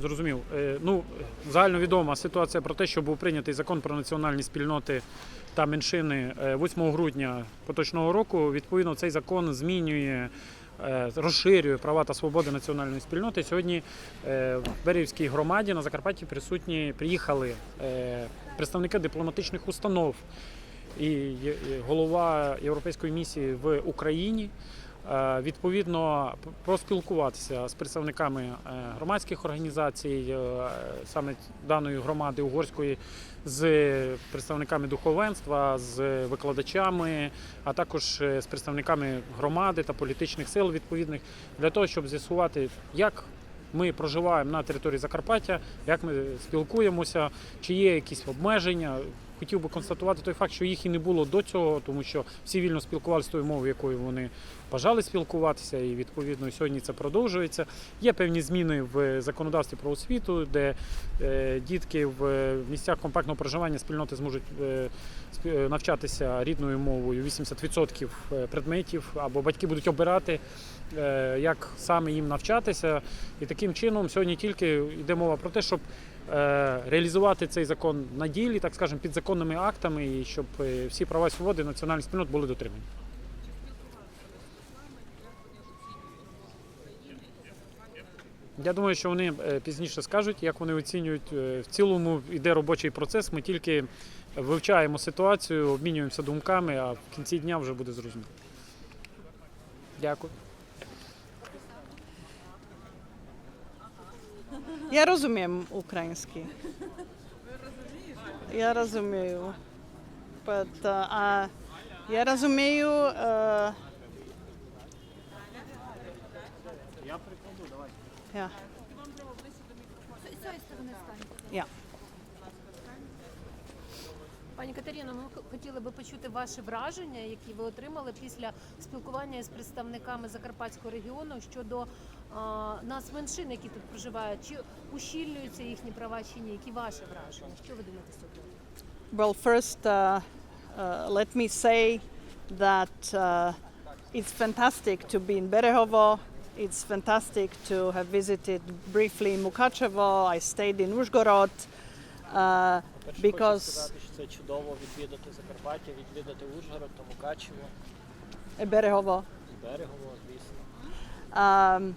Зрозумів. Е, Ну, загальновідома ситуація про те, що був прийнятий закон про національні спільноти та меншини е, 8 грудня поточного року. Відповідно, цей закон змінює, е, розширює права та свободи національної спільноти. Сьогодні е, в Берівській громаді на Закарпатті присутні приїхали е, представники дипломатичних установ і голова Європейської місії в Україні. Е, Відповідно, проспілкуватися з представниками е, громадських організацій, е, саме даної громади угорської, з представниками духовенства, з викладачами, а також з представниками громади та політичних сил відповідних, для того, щоб з'ясувати, як ми проживаємо на території Закарпаття, як ми спілкуємося, чи є якісь обмеження. Хотів би констатувати той факт, що їх і не було до цього, тому що всі вільно спілкувалися тою мовою, якою вони бажали спілкуватися, і відповідно сьогодні це продовжується. Є певні зміни в законодавстві про освіту, де е, дітки в місцях компактного проживання спільноти зможуть е, е, навчатися рідною мовою 80% предметів, або батьки будуть обирати, як саме їм навчатися. І таким чином сьогодні тільки йде мова про те, щоб е, реалізувати цей закон на ділі, так скажемо, підзаконними актами, і щоб е, всі права і свободи національних спільнот були дотримані. Я думаю, що вони е, пізніше скажуть, як вони оцінюють. Е, В цілому йде робочий процес. Ми тільки вивчаємо ситуацію, обмінюємося думками, а в кінці дня вже буде зрозуміло. Дякую. Я розумію український. Я розумію. But, а я розумію. Uh, Я прикладу, давай. yeah, yeah. Пані Катерино, ми хотіли би почути ваші враження, які ви отримали після спілкування з представниками Закарпатського регіону щодо а, нас меншин, які тут проживають. Чи ущільнюються їхні права чи ні? Які ваші враження? Що ви думаєте з цього? приводу? Well, first, uh, uh, let me say that uh, it's fantastic to be in Berehovo. It's fantastic to have visited briefly Mukachevo. I stayed in Uzhgorod. Uh, Перше Because- хочу сказати, що це чудово відвідати Закарпаття, відвідати Ужгород, та Мукачево, Berehovo. Берегово, звісно. um,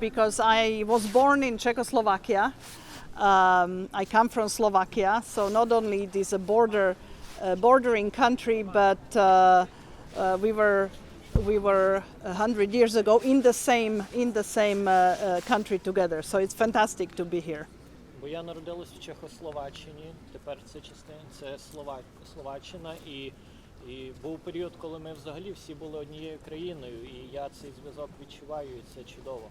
because I was born in Czechoslovakia. Um, I come from Slovakia, so not only it is a border, uh, bordering country, but uh, uh, we were we were a hundred years ago in the same in the same uh, uh, country together. So it's fantastic to be here. Бо я народилась в Чехословаччині, тепер це частина це Слова... Словаччина, і, і був період, коли ми взагалі всі були однією країною, і я цей зв'язок відчуваю, і це чудово.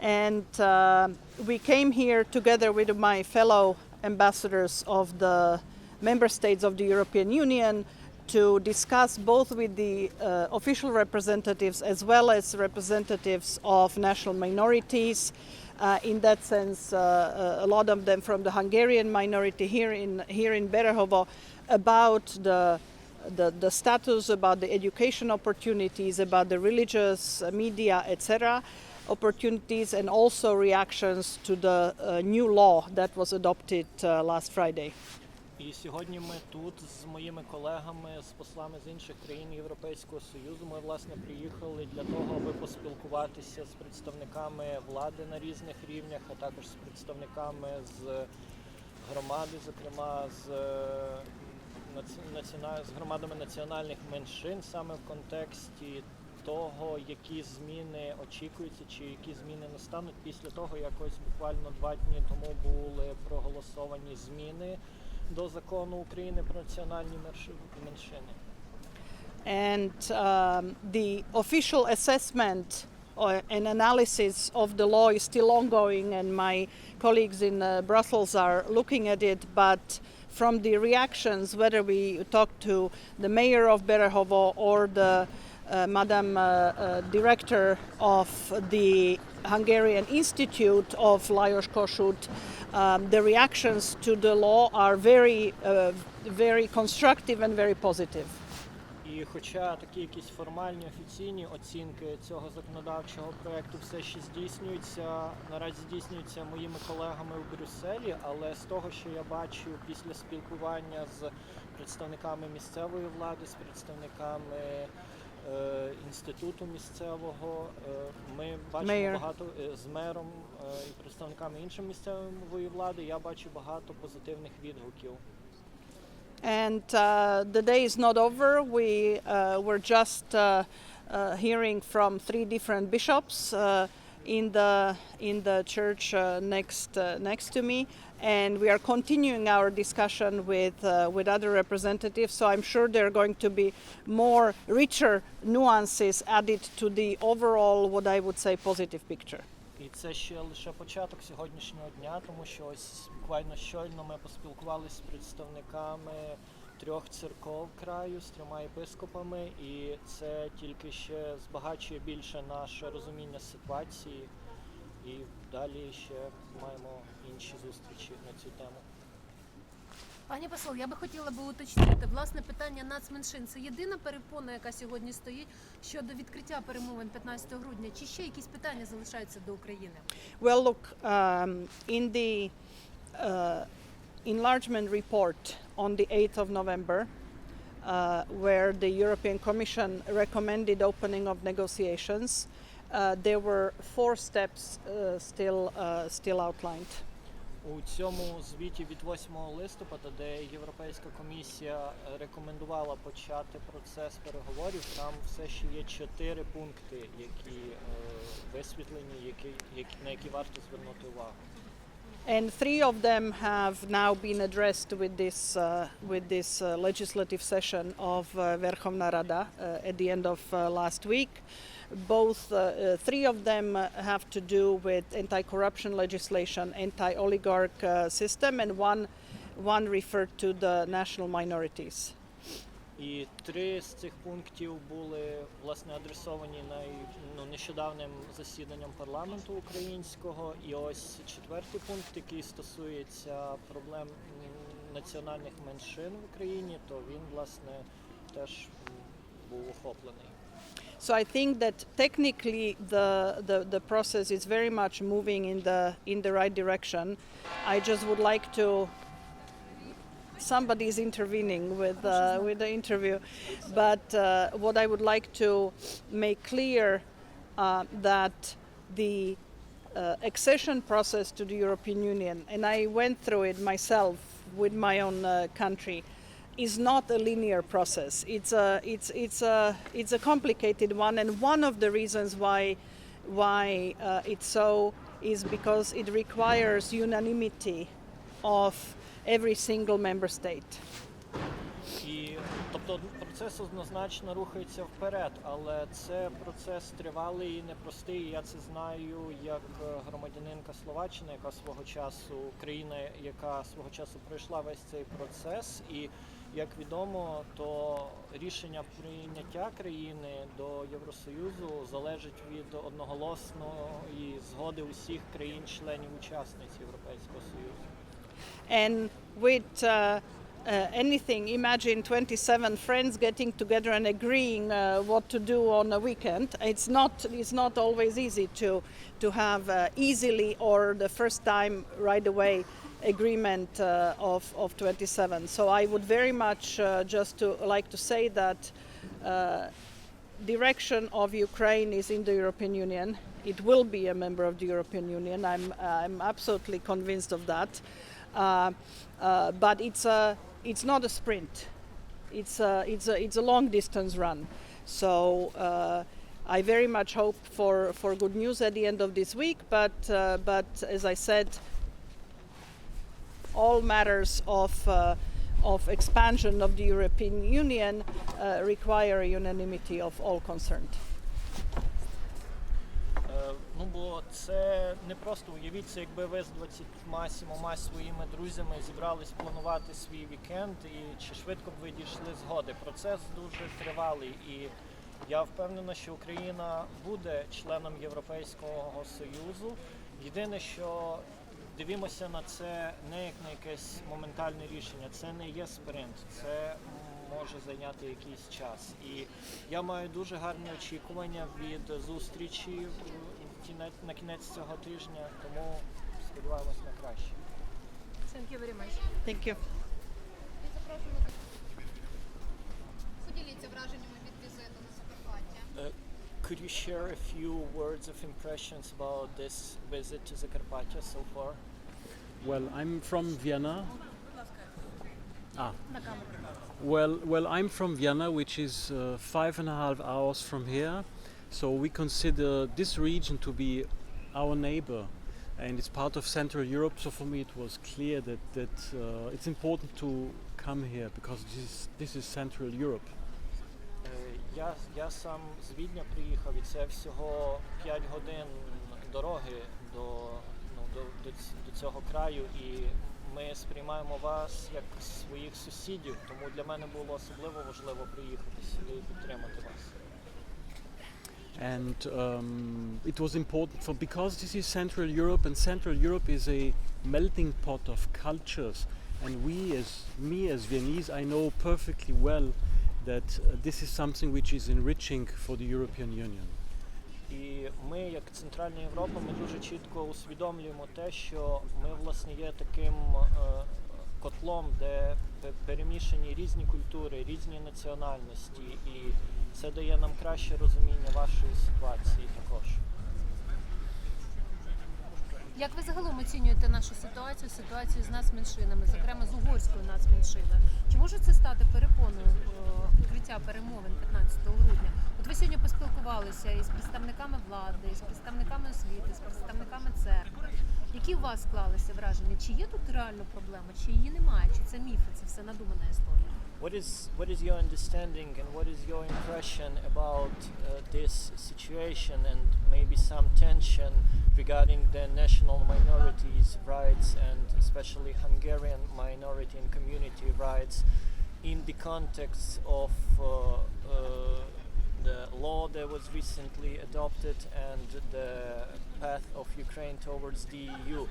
And uh, we came here together with my fellow ambassadors of the member states of the European Union to discuss both with the uh, official representatives as well as representatives of national minorities. Uh, in that sense, uh, a lot of them from the Hungarian minority here in here in Berehovo, about the the, the status, about the education opportunities, about the religious uh, media, etc., opportunities, and also reactions to the uh, new law that was adopted uh, last Friday. І сьогодні ми тут з моїми колегами, з послами з інших країн Європейського Союзу. Ми власне приїхали для того, аби поспілкуватися з представниками влади на різних рівнях, а також з представниками з громади, зокрема з, е, з громадами національних меншин, саме в контексті того, які зміни очікуються, чи які зміни настануть після того, як ось буквально два дні тому були проголосовані зміни до закону України про національні мерши- меншини. And um, the official assessment or, and analysis of the law is still ongoing, and my colleagues in uh, Brussels are looking at it. But from the reactions, whether we talk to the mayor of Berehovo or the uh, Madam uh, uh, Director of the Hungarian Institute of Lajos Kossuth, um, the reactions to the law are very, uh, very constructive and very positive. І хоча такі якісь формальні офіційні оцінки цього законодавчого проекту все ще здійснюються, наразі здійснюються моїми колегами у Брюсселі, але з того, що я бачу після спілкування з представниками місцевої влади, з представниками е, інституту місцевого, е, ми бачимо Mayor. багато е, з мером е, і представниками іншої місцевої влади. Я бачу багато позитивних відгуків. And uh, the day is not over. We uh, were just uh, uh, hearing from three different bishops uh, in the in the church uh, next uh, next to me, and we are continuing our discussion with uh, with other representatives. So I'm sure there are going to be more richer nuances added to the overall, what I would say, positive picture. І це ще лише початок сьогоднішнього дня, тому що ось буквально щойно ми поспілкувалися з представниками Трьох церков краю, з трьома єпископами, і це тільки ще збагачує більше наше розуміння ситуації. І далі ще маємо інші зустрічі на цю тему. Пані посол, я би хотіла би уточнити власне питання нацменшин. Це єдина перепона, яка сьогодні стоїть щодо відкриття перемовин 15 грудня. Чи ще якісь питання залишаються до України? Well, look, um, in the uh, enlargement report on the 8th of November, uh, where the European Commission recommended opening of negotiations, uh, there were four steps uh, still uh, still outlined. У цьому звіті від 8 листопада, де Європейська комісія е, рекомендувала почати процес переговорів, там все ще є чотири пункти, які е, висвітлені, які, які, на які варто звернути увагу. And three of them have now been addressed with this, uh, with this uh, legislative session of uh, Verkhovna Rada uh, at the end of uh, last week. Both, uh, three of them have to do with anti-corruption legislation, anti-oligarch system, and one, one referred to the national minorities. І три з цих пунктів були власне адресовані най, ну, нещодавним засіданням парламенту українського. І ось четвертий пункт, який стосується проблем національних меншин в Україні, то він власне теж був охоплений. So I think that technically the, the, the process is very much moving in the in the right direction. I just would like to somebody is intervening with uh, with the interview, but uh, what I would like to make clear uh, that the uh, accession process to the European Union, and I went through it myself with my own uh, country, is not a linear process. It's a it's it's a it's a complicated one, and one of the reasons why why uh, it's so is because it requires unanimity of every single member state. І тобто процес однозначно рухається вперед, але це процес тривалий і непростий. Я це знаю як е, громадянинка Словаччини, яка свого часу країна, яка свого часу пройшла весь цей процес. І як відомо, то рішення прийняття країни до Євросоюзу залежить від одноголосної згоди усіх країн-членів учасниць Європейського Союзу. And with uh, uh, anything, imagine 27 friends getting together and agreeing uh, what to do on a weekend. It's not it's not always easy to to have uh, easily or the first time right away agreement uh, of of 27. So I would very much uh, just to like to say that. Uh, direction of Ukraine is in the European Union. It will be a member of the European Union. I'm, I'm absolutely convinced of that. Uh, uh, but it's, a, it's not a sprint. It's a, it's a, it's a long distance run. So uh, I very much hope for, for good news at the end of this week. But, uh, but as I said, all matters of, uh, of expansion of the European Union uh, require unanimity of all concerned. Це не просто уявіться, якби ви з 27 своїми друзями зібрались планувати свій вікенд, і чи швидко б ви дійшли згоди. Процес дуже тривалий, і я впевнена, що Україна буде членом Європейського Союзу. Єдине, що дивимося на це не як на якесь моментальне рішення, це не є спринт, це може зайняти якийсь час. І я маю дуже гарні очікування від зустрічі кінець на кінець цього тижня, тому сподіваємось на краще. Thank you very much. Thank you. Поділіться враженнями від візиту на Закарпаття. Could you share a few words of impressions about this visit to Zakarpattia so far? Well, I'm from Vienna. Ah, На камеру. well, well, I'm from Vienna, which is uh, five and a half hours from here. So we consider this region to be our neighbor, and it's part of Central Europe. So for me, it was clear that that uh, it's important to come here because this is, this is Central Europe. Е, Я, я сам з Відня приїхав, і це всього 5 годин дороги до, ну, до, до, ць- до цього краю. І ми сприймаємо вас як своїх сусідів, тому для мене було особливо важливо приїхати сюди і підтримати вас. and um, it was important for because this is Central Europe, and Central Europe is a melting pot of cultures. And we, as me as Viennese, I know perfectly well that uh, this is something which is enriching for the European Union. І ми, як Центральна Європа, ми дуже чітко усвідомлюємо те, що ми власне є таким е, Котлом, де пе- перемішані різні культури, різні національності, і це дає нам краще розуміння вашої ситуації також. Як ви загалом оцінюєте нашу ситуацію, ситуацію з нацменшинами, зокрема з угорською нацменшиною? Чи може це стати перепоною е, відкриття перемовин 15 грудня? От ви сьогодні поспілкувалися із представниками влади, із представниками освіти, з представниками церкви. Які у вас склалися враження? Чи є тут реально проблема, чи її немає, чи це міфи, це все надумана історія? What is what is your understanding and what is your impression about uh, this situation and maybe some tension regarding the national minorities' rights and especially Hungarian minority and community rights in the context of uh, uh, the law that was recently adopted and the path of Ukraine towards the EU.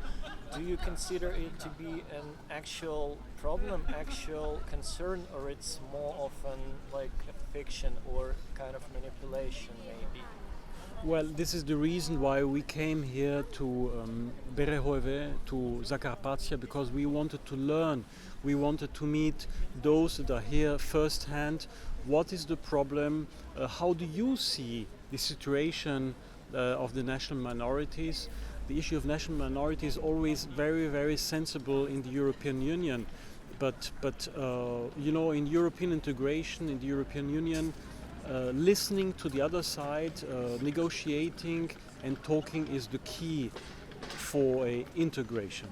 Do you consider it to be an actual problem, actual concern, or it's more often like a fiction or kind of manipulation maybe? Well, this is the reason why we came here to um, Berehove, to Zakarpattia, because we wanted to learn. We wanted to meet those that are here firsthand. What is the problem? Uh, how do you see the situation uh, of the national minorities? The issue of national minorities is always very, very sensible in the European Union. But, but uh, you know, in European integration, in the European Union, uh, listening to the other side, uh, negotiating and talking is the key for a integration.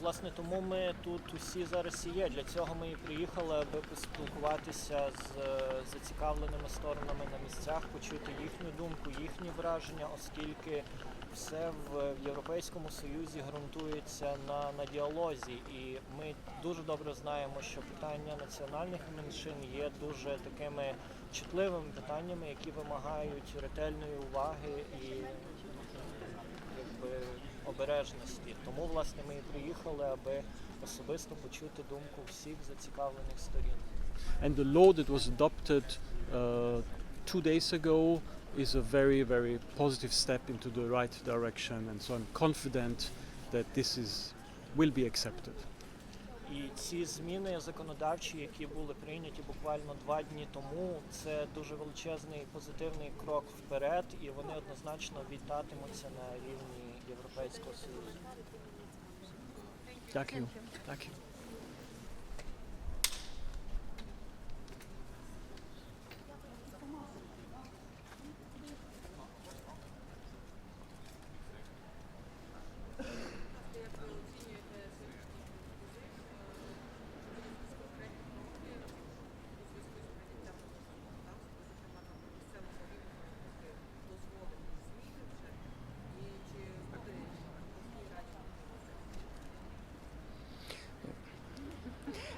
Власне, тому ми тут усі зараз і є. Для цього ми і приїхали, аби поспілкуватися з е, зацікавленими сторонами на місцях, почути їхню думку, їхні враження, оскільки все в Європейському Союзі ґрунтується на, на діалозі. І ми дуже добре знаємо, що питання національних меншин є дуже такими чутливими питаннями, які вимагають ретельної уваги і якби обережності. Тому власне ми і приїхали, аби особисто почути думку всіх зацікавлених сторін. And the law that was adopted uh, two days ago is a very, very positive step into the right direction. And so I'm confident that this is will be accepted. І ці зміни законодавчі, які були прийняті буквально два дні тому, це дуже величезний позитивний крок вперед, і вони однозначно вітатимуться на рівні Європейського Союзу. Дякую. you.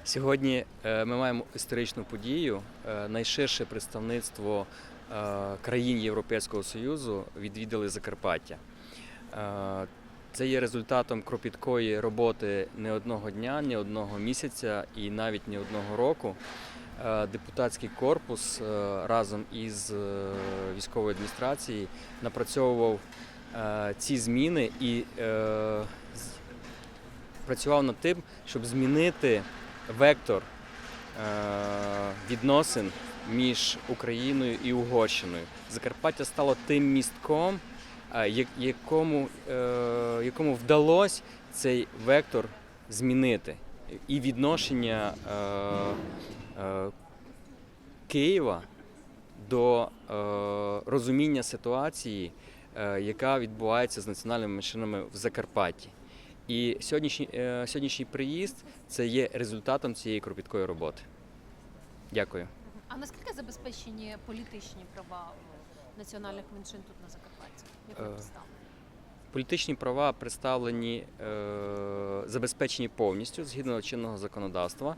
Сьогодні е, ми маємо історичну подію. Е, Найширше представництво е, країн Європейського Союзу відвідали Закарпаття. Це є результатом кропіткої роботи не одного дня, не одного місяця і навіть не одного року. Депутатський корпус разом із військовою адміністрацією напрацьовував ці зміни і працював над тим, щоб змінити вектор е, відносин між Україною і Угорщиною. Закарпаття стало тим містком, е, якому, е, якому вдалося цей вектор змінити. І відношення е, е, Києва до е, розуміння ситуації, е, яка відбувається з національними меншинами в Закарпатті. І сьогоднішній, е, сьогоднішній приїзд це є результатом цієї кропіткої роботи. Дякую. А наскільки забезпечені політичні права національних меншин тут на Закарпатті? Як ви Е, представлені? Політичні права представлені, е, забезпечені повністю згідно чинного законодавства.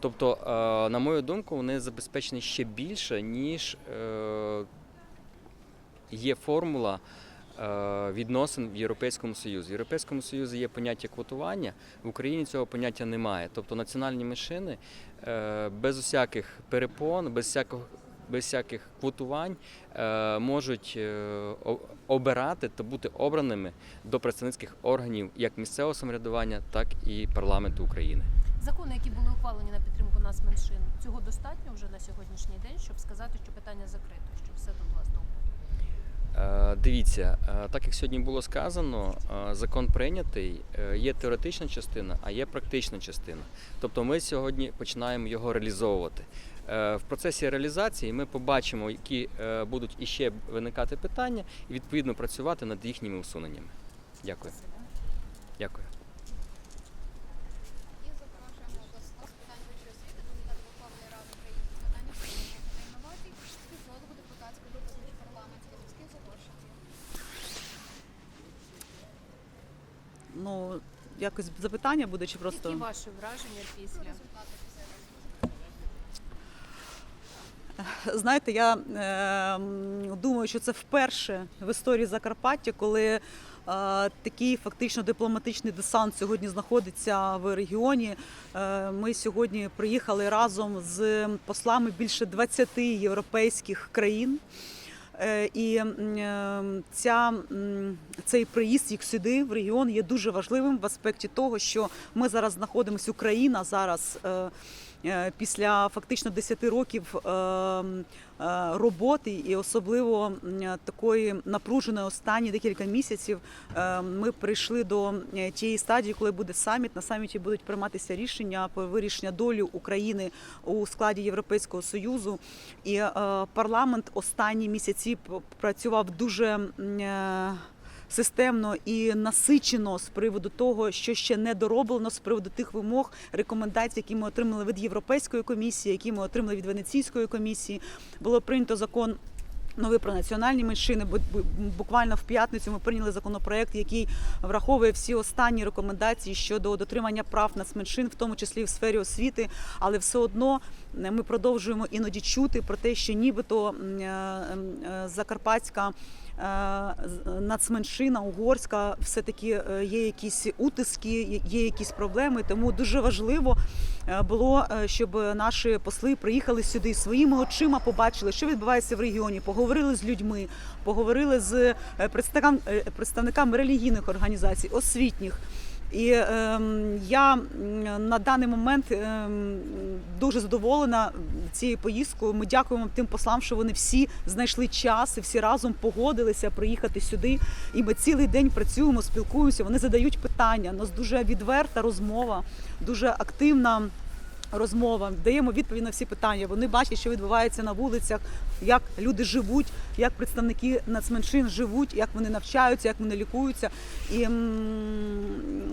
Тобто, на мою думку, вони забезпечені ще більше, ніж є формула відносин в Європейському Союзі. В Європейському Союзі є поняття квотування, в Україні цього поняття немає. Тобто національні меншини е, без усяких перепон, без всякого. Без всяких квотувань е, можуть е, обирати та бути обраними до представницьких органів як місцевого самоврядування, так і парламенту України. Закони, які були ухвалені на підтримку нас меншин, цього достатньо вже на сьогоднішній день, щоб сказати, що питання закрито, що все тут у вас добре. Е, Дивіться, е, так як сьогодні було сказано, е, закон прийнятий, е, є теоретична частина, а є практична частина. Тобто ми сьогодні починаємо його реалізовувати. Е, В процесі реалізації ми побачимо, які е, будуть іще виникати питання, і відповідно працювати над їхніми усуненнями. Дякую. Дякую. І запрошуємо до слова з питань вищої освіти, депутата Верховної Ради України з питань освіти та інновацій, співголову депутатської групи з міжпарламентських зв'язків з Угорщиною. Ну, якось запитання буде чи просто. Які ваші враження після? Знаєте, я е, думаю, що це вперше в історії Закарпаття, коли е, такий фактично дипломатичний десант сьогодні знаходиться в регіоні. Е, ми сьогодні приїхали разом з послами більше 20 європейських країн. Е, І е, ця, цей приїзд їх сюди в регіон є дуже важливим в аспекті того, що ми зараз знаходимося, Україна зараз е, після фактично 10 років е, е, роботи, і особливо такої напруженої останні декілька місяців. е, Ми прийшли до е, тієї стадії, коли буде саміт. На саміті будуть прийматися рішення про вирішення долі України у складі Європейського союзу. І е, парламент останні місяці працював дуже е, системно і насичено з приводу того, що ще не дороблено, з приводу тих вимог, рекомендацій, які ми отримали від Європейської комісії, які ми отримали від Венеційської комісії. Було прийнято закон. Новий про національні меншини. Бу- бу- Буквально в п'ятницю ми прийняли законопроект, який враховує всі останні рекомендації щодо дотримання прав нацменшин, в тому числі в сфері освіти. Але все одно е, ми продовжуємо іноді чути про те, що нібито е, е, закарпатська. Нацменшина угорська все таки є якісь утиски, є- якісь проблеми. Тому дуже важливо було, е, щоб наші посли приїхали сюди своїми очима, побачили, що відбувається в регіоні, поговорили з людьми, поговорили з е, е, представниками релігійних організацій, освітніх. І е, я на даний момент е, дуже задоволена цією поїздкою. Ми дякуємо тим послам, що вони всі знайшли час і всі разом погодилися приїхати сюди. І ми цілий день працюємо, спілкуємося. Вони задають питання. У нас дуже відверта розмова, дуже активна. Розмова даємо відповідь на всі питання. Вони бачать, що відбувається на вулицях, як люди живуть, як представники нацменшин живуть, як вони навчаються, як вони лікуються. І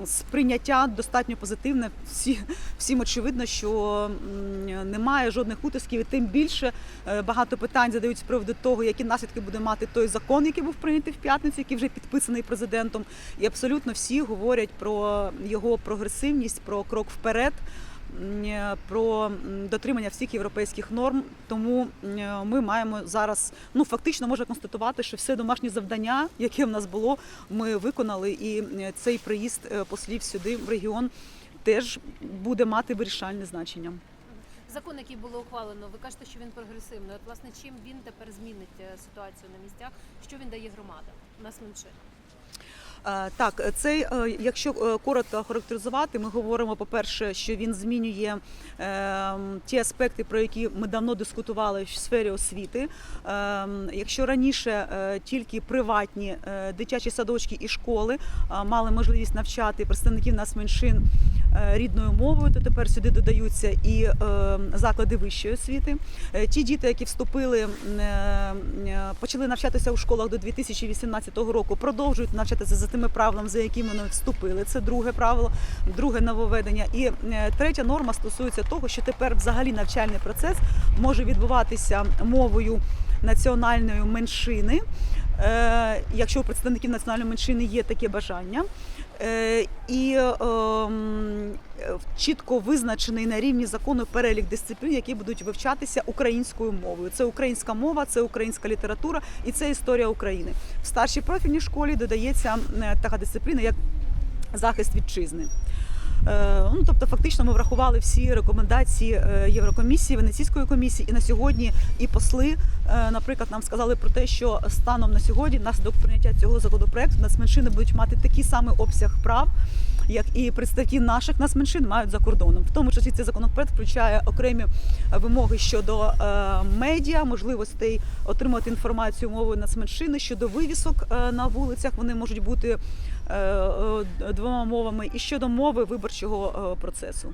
сприйняття достатньо позитивне. Всі всім очевидно, що немає жодних утисків, і тим більше е, багато питань задають з приводу того, які наслідки буде мати той закон, який був прийнятий в п'ятницю, який вже підписаний президентом. І абсолютно всі говорять про його прогресивність, про крок вперед. Е, про дотримання всіх європейських норм. Тому е, ми маємо зараз ну фактично можна констатувати, що все домашнє завдання, яке в нас було, ми виконали, і е, цей приїзд послів сюди в регіон теж буде мати вирішальне значення. Закон, який було ухвалено, ви кажете, що він прогресивний. От власне чим він тепер змінить ситуацію на місцях? Що він дає громадам? Нас менше. Е, Так, цей, е, якщо е, коротко характеризувати, ми говоримо, по-перше, що він змінює е, ті аспекти, про які ми давно дискутували в сфері освіти. Е, Якщо раніше тільки приватні дитячі садочки і школи мали можливість навчати представників нацменшин е, рідною мовою, то тепер сюди додаються і заклади вищої освіти. Ті діти, які вступили, почали навчатися у школах до 2018 року, продовжують навчатися за тими правилами, за якими вони вступили. Це друге правило, друге нововведення. І е, третя норма стосується того, що тепер взагалі навчальний процес може відбуватися мовою національної меншини. е, Якщо у представників національної меншини є таке бажання, і ем, е, чітко визначений на рівні закону перелік дисциплін, які будуть вивчатися українською мовою. Це українська мова, це українська література і це історія України. В старшій профільній школі додається е, така дисципліна, як захист вітчизни. Е, Ну, тобто, фактично, ми врахували всі рекомендації е, Єврокомісії, Венеційської комісії, і на сьогодні і посли, е, наприклад, нам сказали про те, що станом на сьогодні, внаслідок прийняття цього законопроекту, нацменшини будуть мати такий самий обсяг прав, як і представники наших нацменшин мають за кордоном. В тому числі цей законопроект включає окремі е, вимоги щодо е, медіа, можливостей отримати інформацію мовою нацменшини щодо вивісок е, на вулицях. Вони можуть бути е, е, двома мовами, і щодо мови виборчого е, процесу.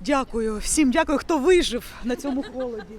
Дякую всім, дякую, хто вижив на цьому холоді.